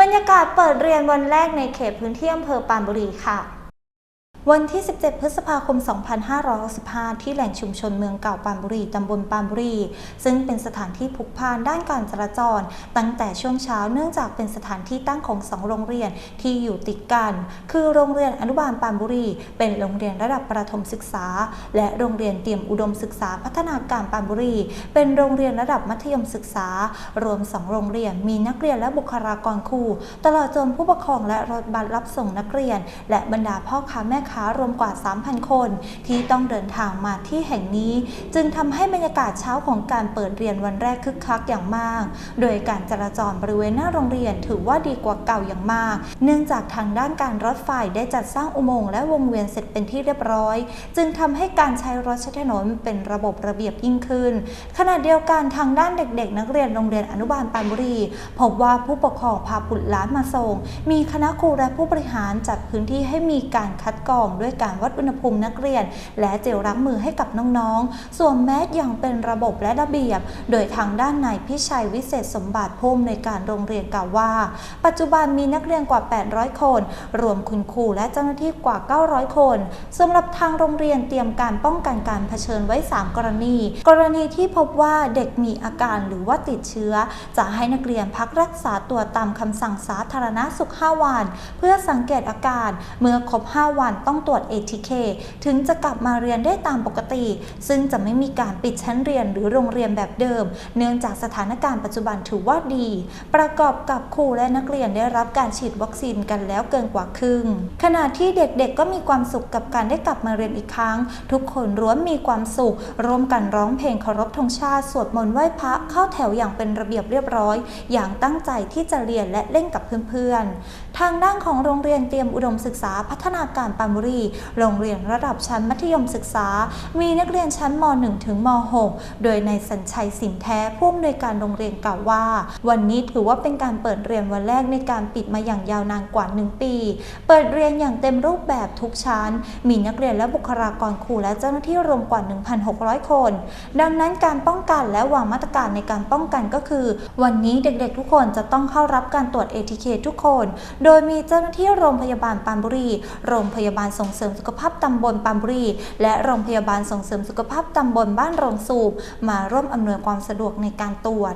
บรรยากาศเปิดเรียนวันแรกในเขตพื้นที่อำเภอปานบุรีค่ะ วันที่ 17 พฤษภาคม 2565 ที่แหล่งชุมชนเมืองเก่าปานบุรี ตำบลปานบุรี ซึ่งเป็นสถานที่พุกพานด้านการจราจร ตั้งแต่ช่วงเช้าเนื่องจากเป็นสถานที่ตั้งของสองโรงเรียนที่อยู่ติดกัน คือโรงเรียนอนุบาลปานบุรี เป็นโรงเรียนระดับประถมศึกษา และโรงเรียนเตรียมอุดมศึกษาพัฒนาการปานบุรี เป็นโรงเรียนระดับมัธยมศึกษา รวม2โรงเรียน มีนักเรียนและบุคลากรครู ตลอดจนผู้ปกครองและรถบัสรับส่งนักเรียน และบรรดาพ่อค้าแม่ค้ารวมกว่า 3,000 คน ที่ต้องเดินทางมาที่แห่งนี้ จึงทำให้บรรยากาศเช้าของการเปิดเรียนวันแรกคึกคักอย่างมาก โดยการจราจรบริเวณหน้าโรงเรียนถือว่าดีกว่าเก่าอย่างมาก เนื่องจากทางด้านการรถไฟได้จัดสร้างอุโมงค์และวงเวียนเสร็จเป็นที่เรียบร้อย จึงทำให้การใช้รถใช้ถนนเป็นระบบระเบียบยิ่งขึ้น ขณะเดียวกันทางด้านเด็กๆ นักเรียนโรงเรียนอนุบาลปานบุรี พบว่าผู้ปกครองพาบุตรหลานมาส่ง มีคณะครูและผู้บริหารจัดพื้นที่ให้มีการคัดกรองด้วยการวัดอุณหภูมินักเรียน และเจลล้างมือให้กับน้องๆ สวมแมสอย่างเป็นระบบและระเบียบ โดยทางด้านนายพิชัยวิเศษสมบัติผู้อำนวยการโรงเรียนกล่าวว่า ปัจจุบันมีนักเรียนกว่า 800 คน รวมคุณครูและเจ้าหน้าที่กว่า 900 คนสำหรับทางโรงเรียนเตรียมการป้องกันการเผชิญไว้ 3 กรณี กรณีที่พบว่าเด็กมีอาการหรือว่าติดเชื้อ จะให้นักเรียนพักรักษาตัวตามคำสั่งสาธารณสุข 5 วัน เพื่อสังเกตอาการ เมื่อครบ 5 วันต้องตรวจ ATK ถึงจะกลับมาเรียนได้ตามปกติ ซึ่งจะไม่มีการปิดชั้นเรียนหรือโรงเรียนแบบเดิม เนื่องจากสถานการณ์ปัจจุบันถือว่าดี ประกอบกับครูและนักเรียนได้รับการฉีดวัคซีนกันแล้วเกินกว่าครึ่ง ขณะที่เด็กๆก็มีความสุขกับการได้กลับมาเรียนอีกครั้ง ทุกคนล้วนมีความสุข ร่วมกันร้องเพลงเคารพธงชาติสวดมนต์ไหว้พระเข้าแถวอย่างเป็นระเบียบเรียบร้อย อย่างตั้งใจที่จะเรียนและเล่นกับเพื่อนๆ ทางด้านของโรงเรียนเตรียมอุดมศึกษาพัฒนาการปรานบุรี โรงเรียนระดับชั้นมัธยมศึกษา มีนักเรียนชั้นม .1 ถึงม .6 โดยในสัญชัยสินแท้ผู้อำนวยการโรงเรียนกล่าวว่า วันนี้ถือว่าเป็นการเปิดเรียนวันแรกในการปิดมาอย่างยาวนานกว่า 1 ปี เปิดเรียนอย่างเต็มรูปแบบทุกชั้น มีนักเรียนและบุคลากรครูและเจ้าหน้าที่รวมกว่า 1,600 คน ดังนั้นการป้องกันและวางมาตรการในการป้องกันก็คือ วันนี้เด็กๆทุกคนจะต้องเข้ารับการตรวจ ATK ทุกคน โดยมีเจ้าหน้าที่โรงพยาบาลปรานบุรี โรงพยาบาลส่งเสริมสุขภาพตำบลปามบุรี และโรงพยาบาลส่งเสริมสุขภาพตำบลบ้านโรงสูบ มาร่วมอำนวยความสะดวกในการตรวจ